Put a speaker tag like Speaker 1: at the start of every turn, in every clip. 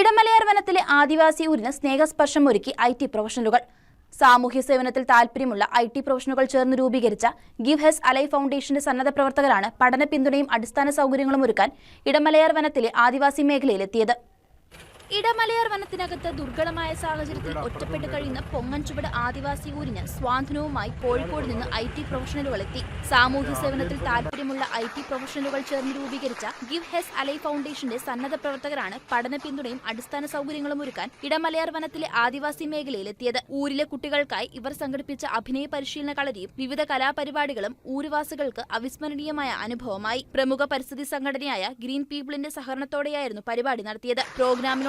Speaker 1: ഇടമലയാർ വനത്തിലെ ആദിവാസി ഊരിന് സ്നേഹസ്പർശം ഒരുക്കി I T പ്രൊഫഷണലുകൾ. സാമൂഹ്യ സേവനത്തിൽ താൽപ്പര്യമുള്ള ഐ ടി പ്രൊഫഷണലുകൾ ചേർന്ന് രൂപീകരിച്ച ഗിവ് ഹെസ് അലൈ ഫൗണ്ടേഷന്റെ സന്നദ്ധ പ്രവർത്തകരാണ് പഠന പിന്തുണയും അടിസ്ഥാന സൗകര്യങ്ങളും ഒരുക്കാൻ ഇടമലയാർ വനത്തിലെ ആദിവാസി മേഖലയിലെത്തിയത്. ഇടമലയാർ വനത്തിനകത്ത് ദുർഘടമായ സാഹചര്യത്തിൽ ഒറ്റപ്പെട്ട് കഴിയുന്ന പൊങ്ങൻചുവട് ആദിവാസി ഊരിന് സ്വാധീനവുമായി കോഴിക്കോട് നിന്ന് ഐ ടി പ്രൊഫഷണലുകൾ എത്തി. സാമൂഹ്യ സേവനത്തിൽ താല്പര്യമുള്ള ഐ ടി പ്രൊഫഷണലുകൾ ചേർന്ന് രൂപീകരിച്ച ഗിവ് ഹെസ് അലൈ ഫൗണ്ടേഷന്റെ സന്നദ്ധ പ്രവർത്തകരാണ് പഠന പിന്തുണയും അടിസ്ഥാന സൗകര്യങ്ങളും ഒരുക്കാൻ ഇടമലയാർ വനത്തിലെ ആദിവാസി മേഖലയിലെത്തിയത്. ഊരിലെ കുട്ടികൾക്കായി ഇവർ സംഘടിപ്പിച്ച അഭിനയ പരിശീലന കളരിയും വിവിധ കലാപരിപാടികളും ഊരുവാസികൾക്ക് അവിസ്മരണീയമായ അനുഭവമായി. പ്രമുഖ പരിസ്ഥിതി സംഘടനയായ ഗ്രീൻ പീപ്പിളിന്റെ സഹകരണത്തോടെയായിരുന്നു പരിപാടി നടത്തിയത്.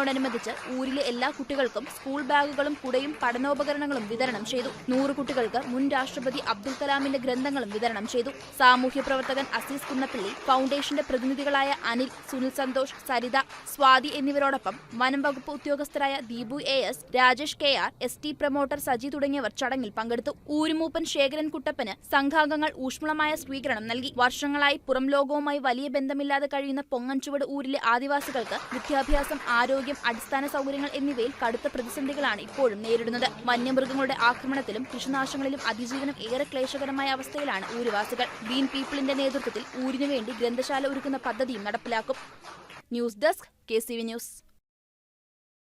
Speaker 1: പ്രോഗ്രാമിനോടനുബന്ധിച്ച് ഊരിലെ എല്ലാ കുട്ടികൾക്കും സ്കൂൾ ബാഗുകളും കുടയും പഠനോപകരണങ്ങളും വിതരണം ചെയ്തു. നൂറ് കുട്ടികൾക്ക് മുൻ രാഷ്ട്രപതി അബ്ദുൽ കലാമിന്റെ ഗ്രന്ഥങ്ങളും വിതരണം ചെയ്തു. സാമൂഹ്യ പ്രവർത്തകൻ അസീസ് കുന്നപ്പള്ളി ഫൗണ്ടേഷന്റെ പ്രതിനിധികളായ അനിൽ സുനിൽ സന്തോഷ് സരിത സ്വാതി എന്നിവരോടൊപ്പം വനം വകുപ്പ് ഉദ്യോഗസ്ഥരായ Deepu A S Rajesh K R S T promoter Saji തുടങ്ങിയവർ ചടങ്ങിൽ പങ്കെടുത്തു. ഊരുമൂപ്പൻ ശേഖരൻ കുട്ടപ്പന് സംഘാംഗങ്ങൾ ഊഷ്മളമായ സ്വീകരണം നൽകി. വർഷങ്ങളായി പുറം ലോകവുമായി വലിയ ബന്ധമില്ലാതെ കഴിയുന്ന പൊങ്ങൻചുവട് ഊരിലെ ആദിവാസികൾക്ക് വിദ്യാഭ്യാസം ആരോഗ്യം അടിസ്ഥാന സൗകര്യങ്ങൾ എന്നിവയിൽ കടുത്ത പ്രതിസന്ധികളാണ് ഇപ്പോഴും നേരിടുന്നത്. വന്യമൃഗങ്ങളുടെ ആക്രമണത്തിലും കൃഷിനാശങ്ങളിലും അതിജീവനം ഏറെ ക്ലേശകരമായ അവസ്ഥയിലാണ് ഊരുവാസികൾ. ഗ്രീൻ പീപ്പിളിന്റെ നേതൃത്വത്തിൽ ഊരിനുവേണ്ടി ഗ്രന്ഥശാല ഒരുക്കുന്ന പദ്ധതിയും നടപ്പിലാക്കും. News desk K news.